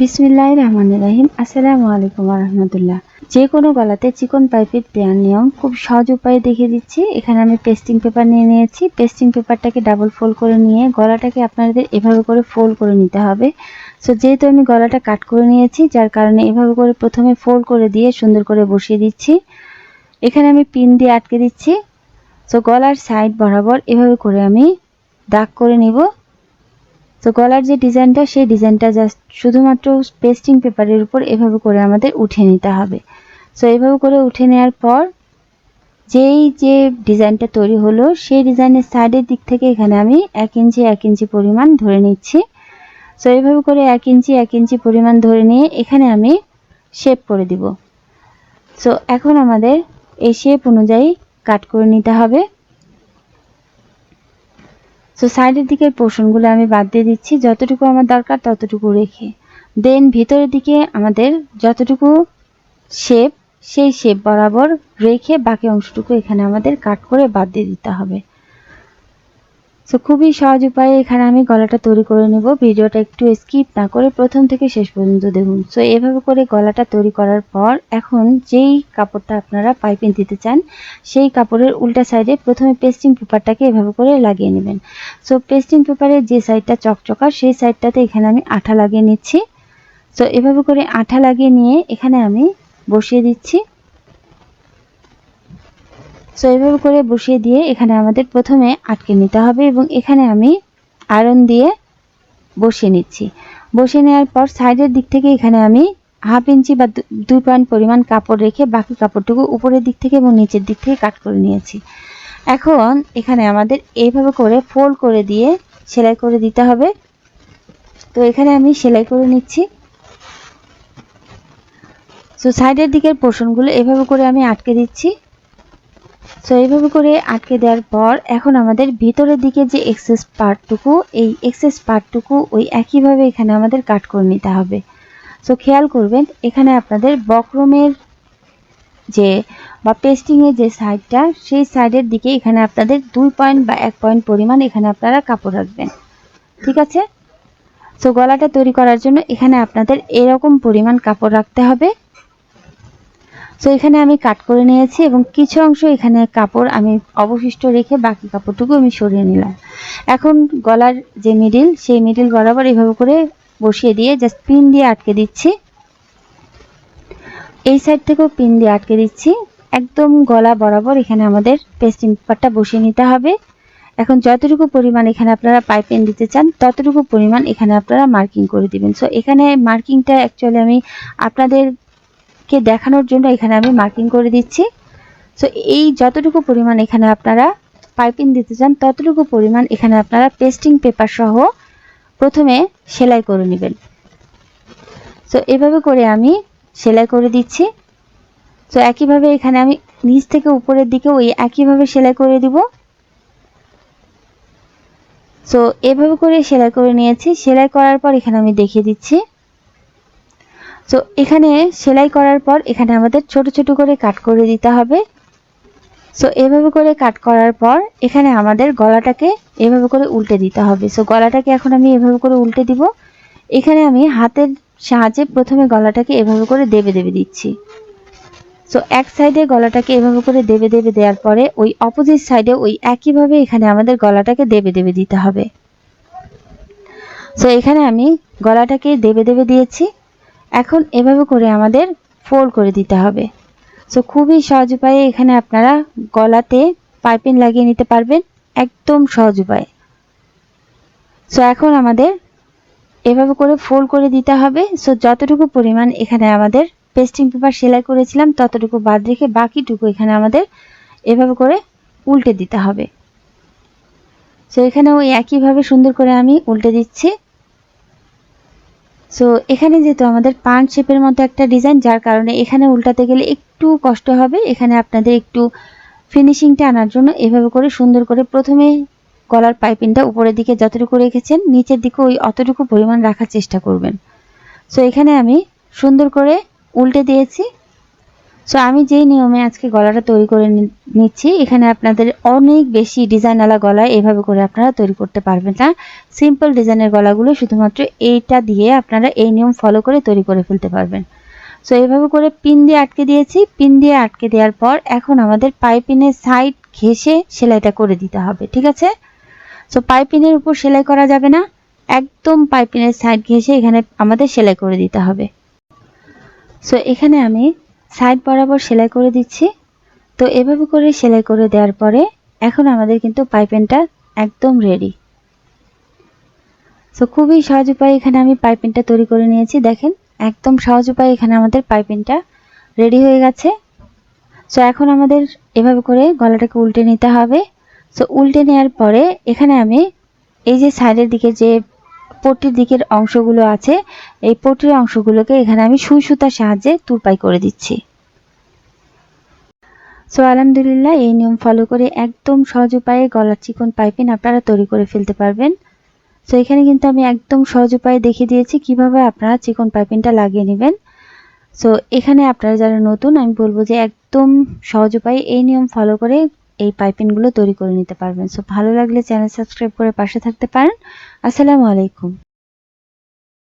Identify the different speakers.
Speaker 1: বিসমিল্লাহ রহমান রাহিম। আসসালামু আলাইকুম রহমতুল্লাহ। যে কোনো গলাতে চিকন পাইপের দেওয়ার নিয়ম খুব সহজ উপায়ে দেখিয়ে দিচ্ছি। এখানে আমি পেস্টিং পেপার নিয়ে নিয়েছি। পেস্টিং পেপারটাকে ডাবল ফোল্ড করে নিয়ে গলাটাকে আপনাদের এভাবে করে ফোল্ড করে নিতে হবে। সো যেহেতু আমি গলাটা কাট করে নিয়েছি, যার কারণে এভাবে করে প্রথমে ফোল্ড করে দিয়ে সুন্দর করে বসিয়ে দিচ্ছি। এখানে আমি পিন দিয়ে আটকে দিচ্ছি। সো গলার সাইড বরাবর এভাবে করে আমি দাগ করে নিব। তো গলার যে ডিজাইনটা, সেই ডিজাইনটা জাস্ট শুধুমাত্র পেস্টিং পেপারের উপর এভাবে করে আমাদের উঠে নিতে হবে। সো এভাবে করে উঠে নেওয়ার পর যেই যে ডিজাইনটা তৈরি হলো, সেই ডিজাইনের সাইডের দিক থেকে এখানে আমি এক ইঞ্চি এক ইঞ্চি পরিমাণ ধরে নিচ্ছি। সো এইভাবে করে এক ইঞ্চি এক ইঞ্চি পরিমাণ ধরে নিয়ে এখানে আমি শেপ করে দিব। সো এখন আমাদের এই শেপ অনুযায়ী কাট করে নিতে হবে। সো সাইডের দিকের পোর্শনগুলো আমি বাদ দিয়ে দিচ্ছি। যতটুকু আমার দরকার, ততটুকু রেখে। দেন ভিতরের দিকে আমাদের যতটুকু শেপ সেই শেপ বরাবর রেখে বাকি অংশটুকু এখানে আমাদের কাট করে বাদ দিয়ে দিতে হবে। সো খুবই সহজ উপায়ে এখানে আমি গলাটা তৈরি করে নেব। ভিডিওটা একটু স্কিপ না করে প্রথম থেকে শেষ পর্যন্ত দেখুন। সো এভাবে করে গলাটা তৈরি করার পর এখন যেই কাপড়টা আপনারা পাইপিং দিতে চান, সেই কাপড়ের উল্টা সাইডে প্রথমে পেস্টিং পেপারটাকে এভাবে করে লাগিয়ে নেবেন। সো পেস্টিং পেপারের যে সাইডটা চকচকা, সেই সাইডটাতে এখানে আমি আঠা লাগিয়ে নিচ্ছি। সো এভাবে করে আঠা লাগিয়ে নিয়ে এখানে আমি বসিয়ে দিচ্ছি। সো এইভাবে করে বসিয়ে দিয়ে এখানে আমাদের প্রথমে আটকে নিতে হবে এবং এখানে আমি আয়রন দিয়ে বসিয়ে নিচ্ছি। বসিয়ে নেওয়ার পর সাইডের দিক থেকে এখানে আমি হাফ ইঞ্চি বা দুই পয়েন্ট পরিমাণ কাপড় রেখে বাকি কাপড়টুকু উপরের দিক থেকে এবং নিচের দিক থেকে কাট করে নিয়েছি। এখন এখানে আমাদের এইভাবে করে ফোল্ড করে দিয়ে সেলাই করে দিতে হবে। তো, এখানে আমি সেলাই করে নিচ্ছি। সো সাইডের দিকের পোর্শনগুলো এভাবে করে আমি আটকে দিচ্ছি। সো এইভাবে করে আটকে দেওয়ার পর এখন আমাদের ভিতরের দিকে যে এক্সেস পার্টটুকু, এই এক্সেস পার্টটুকু ওই একইভাবে এখানে আমাদের কাট করে নিতে হবে। সো খেয়াল করবেন, এখানে আপনাদের বক্রমের যে বা পেস্টিংয়ের যে সাইডটা সেই সাইডের দিকে এখানে আপনাদের দুই পয়েন্ট বা এক পয়েন্ট পরিমাণ এখানে আপনারা কাপড় রাখবেন। ঠিক আছে? সো গলাটা তৈরি করার জন্য এখানে আপনাদের এরকম পরিমাণ কাপড় রাখতে হবে। তো এখানে আমি কাট করে নিয়েছি এবং কিছু অংশ এখানে কাপড় আমি অবশিষ্ট রেখে বাকি কাপড়টুকু আমি সরিয়ে নিলাম। এখন গলার যে মিডিল সেই মিডিল বরাবর এভাবে করে বসিয়ে দিয়ে জাস্ট পিন দিয়ে আটকে দিচ্ছি। এই সাইড থেকেও পিন দিয়ে আটকে দিচ্ছি। একদম গলা বরাবর এখানে আমাদের পেস্টিং পেপারটা বসিয়ে নিতে হবে। এখন যতটুকু পরিমাণ এখানে আপনারা পাইপেন দিতে চান, ততটুকু পরিমাণ এখানে আপনারা মার্কিং করে দিবেন। সো এখানে মার্কিংটা অ্যাকচুয়ালি আমি আপনাদের কে দেখানোর জন্য এখানে আমি মার্কিং করে দিচ্ছি। সো এই যতটুকু পরিমাণ এখানে আপনারা পাইপিং দিতে চান, ততটুকু পরিমাণ এখানে আপনারা পেস্টিং পেপার সহ প্রথমে সেলাই করে নেবেন। সো এভাবে করে আমি সেলাই করে দিচ্ছি। তো একইভাবে এখানে আমি নিচ থেকে উপরের দিকে ওই একইভাবে সেলাই করে দিব। সো এভাবে করে সেলাই করে নিয়েছি। সেলাই করার পর এখানে আমি দেখিয়ে দিচ্ছি। তো এখানে সেলাই করার পর এখানে আমাদের ছোট ছোট করে কাট করে দিতে হবে। সো এভাবে করে কাট করার পর এখানে আমাদের গলাটাকে এভাবে করে উল্টে দিতে হবে। সো গলাটাকে এখন আমি এভাবে করে উল্টে দিব। এখানে আমি হাতের সাহায্যে প্রথমে গলাটাকে এভাবে করে দেবে দেবে দিচ্ছি। সো এক সাইডে গলাটাকে এভাবে করে দেবে দেবে দেওয়ার পরে ওই অপোজিট সাইডে ওই একইভাবে এখানে আমাদের গলাটাকে দেবে দেবে দিতে হবে। সো এখানে আমি গলাটাকে দেবে দেবে দিয়েছি। এখন এভাবে করে আমাদের ফোল্ড করে দিতে হবে। সো খুবই সহজ উপায়ে এখানে আপনারা গলাতে পাইপিং লাগিয়ে নিতে পারবেন, একদম সহজ উপায়ে। সো এখন আমাদের এভাবে করে ফোল্ড করে দিতে হবে। সো যতটুকু পরিমাণ এখানে আমাদের পেস্টিং পেপার সেলাই করেছিলাম, ততটুকু বাদ রেখে বাকিটুকু এখানে আমাদের এভাবে করে উল্টে দিতে হবে। সো এখানে ওই একইভাবে সুন্দর করে আমি উল্টে দিচ্ছি। সো এখানে যেহেতু আমাদের পান শেপের মতো একটা ডিজাইন, যার কারণে এখানে উল্টাতে গেলে একটু কষ্ট হবে। এখানে আপনাদের একটু ফিনিশিংটা আনার জন্য এভাবে করে সুন্দর করে প্রথমে গলার পাইপিংটা উপরের দিকে যতটুকু রেখেছেন, নিচের দিকে ওই অতটুকু পরিমাণ রাখার চেষ্টা করবেন। সো এখানে আমি সুন্দর করে উল্টে দিয়েছি। সো আমি যেই নিয়মে আজকে গলাটা তৈরি করে নিচ্ছি, এখানে আপনাদের অনেক বেশি ডিজাইনওয়ালা গলা এভাবে করে আপনারা তৈরি করতে পারবেন না। সিম্পল ডিজাইনের গলাগুলো শুধুমাত্র এইটা দিয়ে আপনারা এই নিয়ম ফলো করে তৈরি করে ফেলতে পারবেন। সো এইভাবে করে পিন দিয়ে আটকে দিয়েছি। পিন দিয়ে আটকে দেওয়ার পর এখন আমাদের পাইপিনের সাইড ঘেঁষে সেলাইটা করে দিতে হবে, ঠিক আছে? সো পাইপিনের উপর সেলাই করা যাবে না। একদম পাইপিনের সাইড ঘেঁষে এখানে আমাদের সেলাই করে দিতে হবে। সো এখানে আমি সাইড বরাবর সেলাই করে দিচ্ছি। তো এভাবে করে সেলাই করে দেওয়ার পরে এখন আমাদের কিন্তু পাইপেনটা একদম রেডি সো খুবই সহজ উপায়ে এখানে আমি পাইপেনটা তৈরি করে নিয়েছি। দেখেন, একদম সহজ উপায়ে এখানে আমাদের পাইপেনটা রেডি হয়ে গেছে। সো এখন আমাদের এভাবে করে গলাটাকে উল্টে নিতে হবে। সো উল্টে নেওয়ার পরে এখানে আমি এই যে সাইডের দিকে যে পট্টির দিকের অংশগুলো আছে, এই পট্টির অংশগুলোকে এখানে আমি সুই সুতার সাহায্যে তুরপাই করে দিচ্ছি। সো, আলহামদুলিল্লাহ, এই নিয়ম ফলো করে একদম সহজ উপায়ে গলার চিকন পাইপিন আপনারা তৈরি করে ফেলতে পারবেন। সো, এখানে কিন্তু আমি একদম সহজ উপায়ে দেখিয়ে দিয়েছি কীভাবে আপনারা চিকন পাইপিনটা লাগিয়ে নেবেন। সো, এখানে আপনারা যারা নতুন, আমি বলব যে একদম সহজ উপায়ে এই নিয়ম ফলো করে এই পাইপিনগুলো তৈরি করে নিতে পারবেন। সো ভালো লাগলে চ্যানেল সাবস্ক্রাইব করে পাশে থাকতে পারেন। আসসালামু আলাইকুম।